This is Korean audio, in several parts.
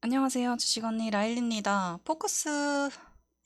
안녕하세요. 주식 언니 라일리입니다. 포커스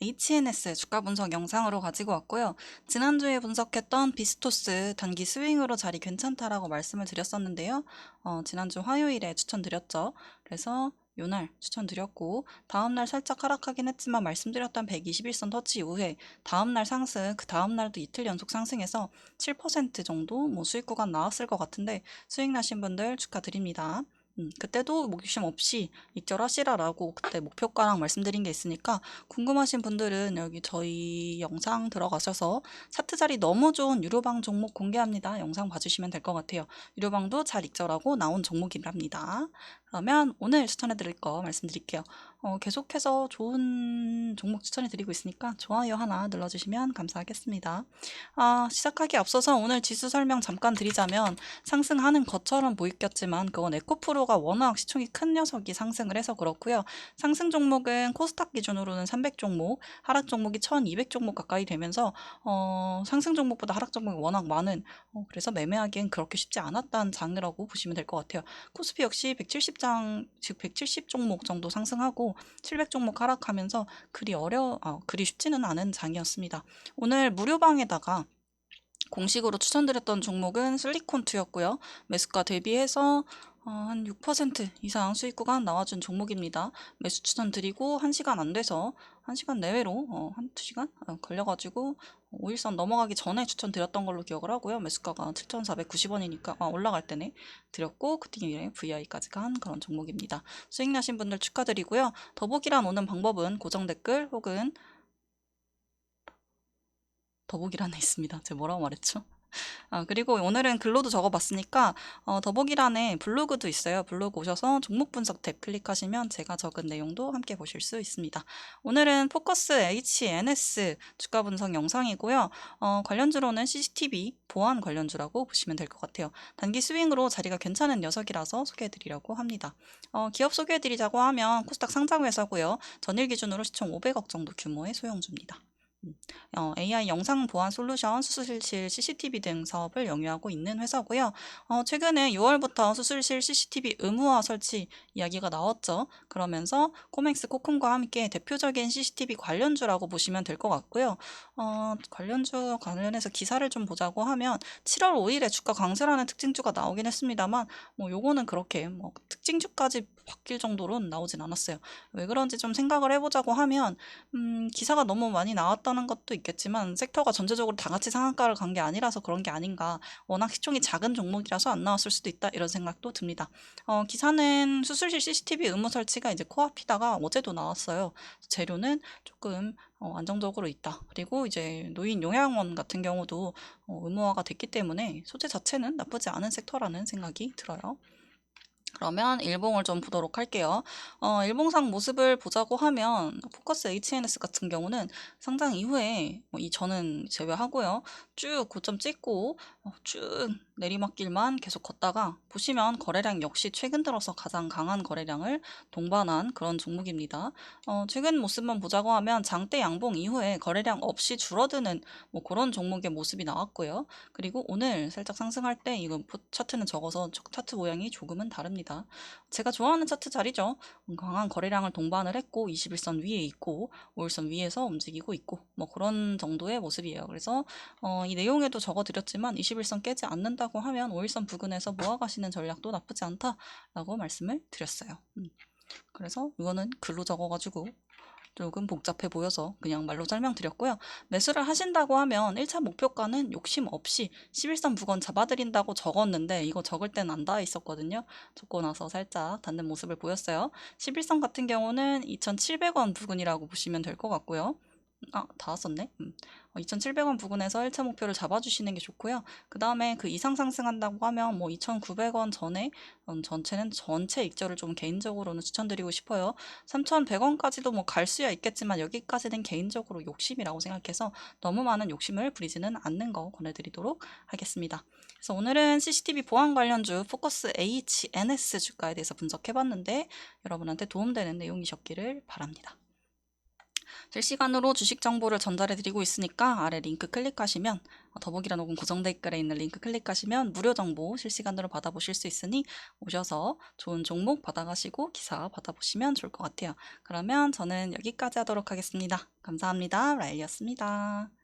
HNS 주가 분석 영상으로 가지고 왔고요. 지난주에 분석했던 비스토스 단기 스윙으로 자리 괜찮다라고 말씀을 드렸었는데요. 어, 지난주 화요일에 추천드렸죠. 그래서 요날 추천드렸고 다음날 살짝 하락하긴 했지만 말씀드렸던 121선 터치 이후에 다음날 상승 그 다음날도 이틀 연속 상승해서 7% 정도 뭐 수익 구간 나왔을 것 같은데 수익 나신 분들 축하드립니다. 음, 그때도 목욕심 없이 익절하시라라고 그때 목표가랑 말씀드린 게 있으니까 궁금하신 분들은 여기 저희 영상 들어가셔서 차트 자리 너무 좋은 유료방 종목 공개합니다. 영상 봐주시면 될 것 같아요. 유료방도 잘 익절하고 나온 종목이랍니다. 그러면 오늘 추천해 드릴 거 말씀드릴게요. 어, 계속해서 좋은 종목 추천해 드리고 있으니까 좋아요 하나 눌러주시면 감사하겠습니다. 아, 시작하기 앞서서 오늘 지수 설명 잠깐 드리자면 상승하는 것처럼 보이겠지만 그건 에코프로가 워낙 시총이 큰 녀석이 상승을 해서 그렇고요. 상승 종목은 코스닥 기준으로는 300 종목, 하락 종목이 1200 종목 가까이 되면서 어, 상승 종목보다 하락 종목이 워낙 많은 어, 그래서 매매하기엔 그렇게 쉽지 않았다는 장르라고 보시면 될 것 같아요. 코스피 역시 170장 즉 170 종목 정도 상승하고 700 종목 하락하면서 그리 어려 아, 그리 쉽지는 않은 장이었습니다. 오늘 무료방에다가 공식으로 추천드렸던 종목은 실리콘2였고요. 매수가 대비해서 어, 한 6% 이상 수익 구간 나와준 종목입니다. 매수 추천 드리고 1시간 안 돼서 1시간 내외로 어, 한 2시간 어, 걸려가지고 5일선 넘어가기 전에 추천드렸던 걸로 기억을 하고요. 매수가가 7,490원이니까 아, 올라갈 때네 드렸고 그 뒤에 VI까지 간 그런 종목입니다. 수익 나신 분들 축하드리고요. 더보기란 오는 방법은 고정 댓글 혹은 더보기란에 있습니다. 제가 뭐라고 말했죠? 아, 그리고 오늘은 글로도 적어봤으니까 어, 더보기란에 블로그도 있어요. 블로그 오셔서 종목 분석 탭 클릭하시면 제가 적은 내용도 함께 보실 수 있습니다. 오늘은 포커스 HNS 주가 분석 영상이고요. 어, 관련주로는 CCTV 보안 관련주라고 보시면 될 것 같아요. 단기 스윙으로 자리가 괜찮은 녀석이라서 소개해드리려고 합니다. 어, 기업 소개해드리자고 하면 코스닥 상장 회사고요. 전일 기준으로 시총 500억 정도 규모의 소형주입니다. 어, AI 영상 보안 솔루션, 수술실 CCTV 등 사업을 영위하고 있는 회사고요. 어, 최근에 6월부터 수술실 CCTV 의무화 설치 이야기가 나왔죠. 그러면서 코맥스 코콤과 함께 대표적인 CCTV 관련주라고 보시면 될 것 같고요. 어, 관련주 관련해서 기사를 좀 보자고 하면 7월 5일에 주가 강세라는 특징주가 나오긴 했습니다만 뭐 요거는 그렇게 뭐 특징주까지 바뀔 정도로는 나오진 않았어요. 왜 그런지 좀 생각을 해보자고 하면 음, 기사가 너무 많이 나왔다 는 것도 있겠지만 섹터가 전체적으로 다 같이 상한가를 간 게 아니라서 그런 게 아닌가 워낙 시총이 작은 종목이라서 안 나왔을 수도 있다 이런 생각도 듭니다. 어, 기사는 수술실 CCTV 의무 설치가 이제 코앞이다가 어제도 나왔어요. 재료는 조금 어, 안정적으로 있다. 그리고 이제 노인 요양원 같은 경우도 어, 의무화가 됐기 때문에 소재 자체는 나쁘지 않은 섹터라는 생각이 들어요. 그러면 일봉을 좀 보도록 할게요. 어, 일봉상 모습을 보자고 하면 포커스 HNS 같은 경우는 상장 이후에 뭐 이전은 제외하고요. 쭉 고점 찍고 어, 쭉 내리막길만 계속 걷다가 보시면 거래량 역시 최근 들어서 가장 강한 거래량을 동반한 그런 종목입니다. 어, 최근 모습만 보자고 하면 장대 양봉 이후에 거래량 없이 줄어드는 뭐 그런 종목의 모습이 나왔고요. 그리고 오늘 살짝 상승할 때 이건 차트는 적어서 차트 모양이 조금은 다릅니다. 제가 좋아하는 차트 자리죠. 강한 거래량을 동반을 했고 21선 위에 있고 5일선 위에서 움직이고 있고 뭐 그런 정도의 모습이에요. 그래서 어, 이 내용에도 적어드렸지만 21선 깨지 않는다고 하면 5일선 부근에서 모아가시는 전략도 나쁘지 않다라고 말씀을 드렸어요. 음. 그래서 이거는 글로 적어가지고 조금 복잡해 보여서 그냥 말로 설명드렸고요. 매수를 하신다고 하면 1차 목표가는 욕심 없이 11선 부근 잡아드린다고 적었는데 이거 적을 땐 안 닿아 있었거든요. 적고 나서 살짝 닿는 모습을 보였어요. 11선 같은 경우는 2,700원 부근이라고 보시면 될 것 같고요. 아, 닿았었네. 음. 2,700원 부근에서 1차 목표를 잡아주시는 게 좋고요. 그 다음에 그 이상 상승한다고 하면 뭐 2,900원 전에 음, 전체는 전체 익절을 좀 개인적으로는 추천드리고 싶어요. 3,100원까지도 뭐 갈 수야 있겠지만 여기까지는 개인적으로 욕심이라고 생각해서 너무 많은 욕심을 부리지는 않는 거 권해드리도록 하겠습니다. 그래서 오늘은 CCTV 보안 관련주 포커스 HNS 주가에 대해서 분석해봤는데 여러분한테 도움되는 내용이셨기를 바랍니다. 실시간으로 주식 정보를 전달해 드리고 있으니까 아래 링크 클릭하시면 어, 더보기란 혹은 고정 댓글에 있는 링크 클릭하시면 무료 정보 실시간으로 받아보실 수 있으니 오셔서 좋은 종목 받아가시고 기사 받아보시면 좋을 것 같아요. 그러면 저는 여기까지 하도록 하겠습니다. 감사합니다. 라일이었습니다.